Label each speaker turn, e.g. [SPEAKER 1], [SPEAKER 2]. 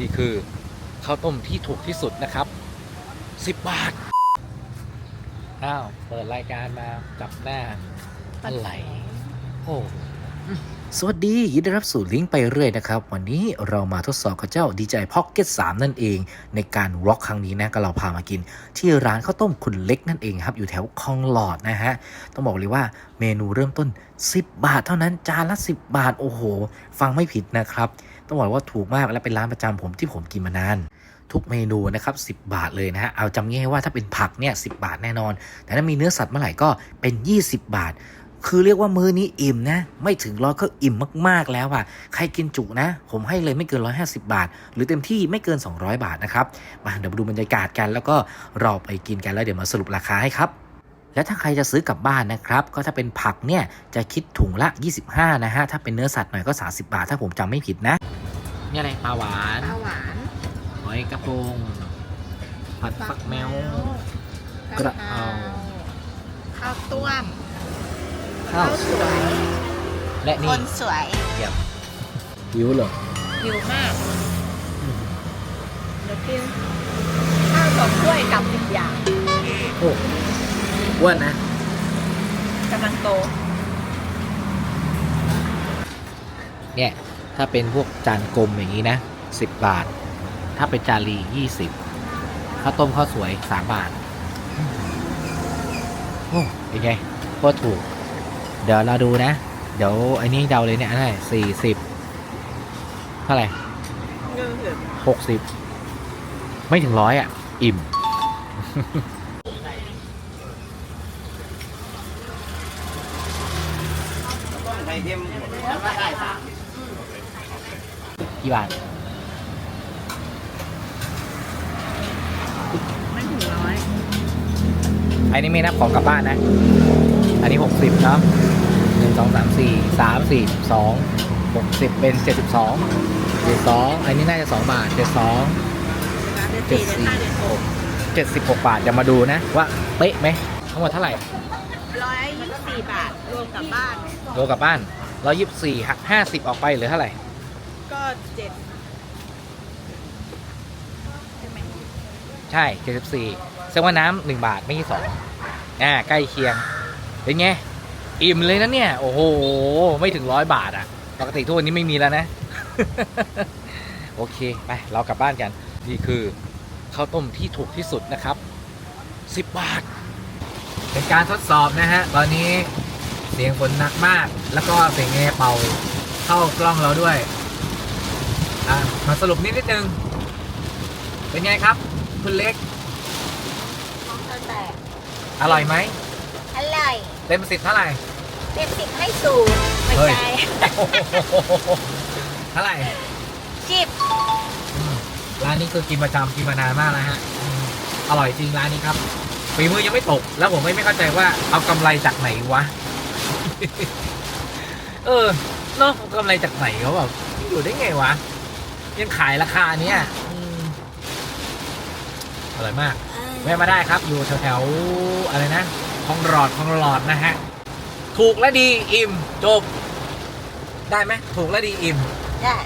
[SPEAKER 1] นี่คือข้าวต้มที่ถูกที่สุดนะครับ 10 บาท อ้าว เปิดรายการมาจับหน้าอะไรโอ้ สวัสดียินดีรับสู่ลิงก์ไปเรื่อยนะครับ วันนี้เรามาทดสอบกับเจ้า DJI Pocket 3 นั่นเอง ในการร็อกครั้งนี้นะก็เราพามากิน ที่ร้านข้าวต้มคุณเล็กนั่นเองครับ อยู่แถวคลองหลอดนะฮะ ต้องบอกเลยว่าเมนูเริ่มต้น 10 บาทเท่านั้นจานละ 10 บาทโอ้โห ฟังไม่ผิดนะครับ ต้องบอกว่าถูกมากและเป็นร้านประจำผมที่ผมกินมานานทุกเมนูนะครับ 10 บาทเลยนะฮะ เอาจำง่ายว่าถ้าเป็นผักเนี่ย 10 บาทแน่นอน แต่ถ้ามีเนื้อสัตว์เมื่อไหร่ก็เป็น 20 บาท คือเรียกว่ามื้อนี้อิ่มนะ ไม่ถึงร้อยก็อิ่มมากๆแล้วอะใครกินจุนะ ผมให้เลยไม่เกิน 150 บาท หรือเต็มที่ไม่เกิน 200 บาทนะครับ มาเดี๋ยวมาดูบรรยากาศกัน แล้วก็เราไปกินกันแล้วเดี๋ยวมาสรุปราคาให้ครับและถ้าใครจะซื้อกลับบ้านนะครับ ก็ถ้าเป็นผักเนี่ยจะคิดถุงละ 25 นะฮะ ถ้าเป็นเนื้อสัตว์หน่อยก็ 30 บาท ถ้าผมจำไม่ผิดนะ นี่อะไรปลาหวาน
[SPEAKER 2] ปลาหวาน
[SPEAKER 1] หอยกระพงผัดฟักแมว กระเพรา
[SPEAKER 2] ข้าวต้ม
[SPEAKER 1] ข้าวสวย และ
[SPEAKER 2] ค
[SPEAKER 1] นี่
[SPEAKER 2] นสวย
[SPEAKER 1] เกียบหิวเหรอ
[SPEAKER 2] หิวมากเดี๋ยวกินข้าวสองถ้วยกับสิบอย่าง
[SPEAKER 1] โอ้อ้วนนะ
[SPEAKER 2] กำลังโต
[SPEAKER 1] เนี่ยถ้าเป็นพวกจานกลมอย่างนี้นะ10 บาท ถ้าเป็นจานรี20ข้าวต้มข้าวสวย 3 บาท โอ้เป็นไงก็ถูก เดี๋ยวเราดูนะ เดี๋ยวไอ้นี่เดาเลยเนี่ยเท่าไรสี่สิบเท่าไหร่
[SPEAKER 2] หลือ
[SPEAKER 1] หกสิบไม่ถึงร้อยอะ อิ่ม กี่บาท
[SPEAKER 2] ไม่ถึงร้อย
[SPEAKER 1] อันนี้ไม่นับของกลับบ้านนะ อันนี้หกสิบเนาะ หนึ่งสองสามสี่สามสี่สองหกสิบเป็นเจ็ดสิบสองเจ็ดสองอันนี้น่าจะสองบาทเจ็ดสอง
[SPEAKER 2] เดือน
[SPEAKER 1] เจ็ด
[SPEAKER 2] สี่เดือน
[SPEAKER 1] สี่
[SPEAKER 2] ห้าเดือนหก
[SPEAKER 1] เจ็ดสิบหกบาทจะมาดูนะว่าเป๊ะไหมทั้งหมดเท่าไหร่
[SPEAKER 2] ร้อยยี่สิบสี่บาทรวมกับบ้าน
[SPEAKER 1] โลกลับบ้านร้อยยี่สิบสี่หักห้าสิบออกไปเหลือเท่าไหร่
[SPEAKER 2] ก็เจ็ดใช่ไหม
[SPEAKER 1] ใช่เจ็ดสิบสี่แสดงว่าน้ำหนึ่งบาทไม่ใช่สองอ่าใกล้เคียงเป็นไง อิ่มเลยนะเนี่ย โอ้โห ไม่ถึงร้อยบาทอะปกติทุกวันนี้ไม่มีแล้วนะ โอเค ไป เรากลับบ้านกัน นี่คือข้าวต้มที่ถูกที่สุดนะครับ 10 บาท เป็นการทดสอบนะฮะ ตอนนี้เสียงฝนหนักมาก แล้วก็เสียงแอร์เป่าเข้ากล้องเราด้วย อะ มาสรุปนิดนิดนึง เป็นไงครับ คุณเล็ก
[SPEAKER 2] ของเธอแตก
[SPEAKER 1] อร่อยไหม
[SPEAKER 2] อ ร่อย
[SPEAKER 1] เต็มสิบเท่าไหร่
[SPEAKER 2] เต็มสิบให้สูงไม่
[SPEAKER 1] เฮ้ย
[SPEAKER 2] ใช่
[SPEAKER 1] เท่าไหร่
[SPEAKER 2] สิบ
[SPEAKER 1] อืมร้านนี้คือกินประจำกินมานานมากแล้วฮะอืมอร่อยจริงร้านนี้ครับฝีมือยังไม่ตก แล้วผมไม่ไม่เข้าใจว่าเอากำไรจากไหนวะ เออเนาะเอากำไรจากไหนเขาแบบอยู่ได้ไงวะ ยังขายราคาเนี้ยอืมอร่อยมาก แวะมาได้ครับ อยู่แถวๆอะไรนะ ของหลอดของหลอดนะฮะ ถูกและดีอิ่มจบ ได้ไหมถูกและดีอิ่ม
[SPEAKER 2] ได้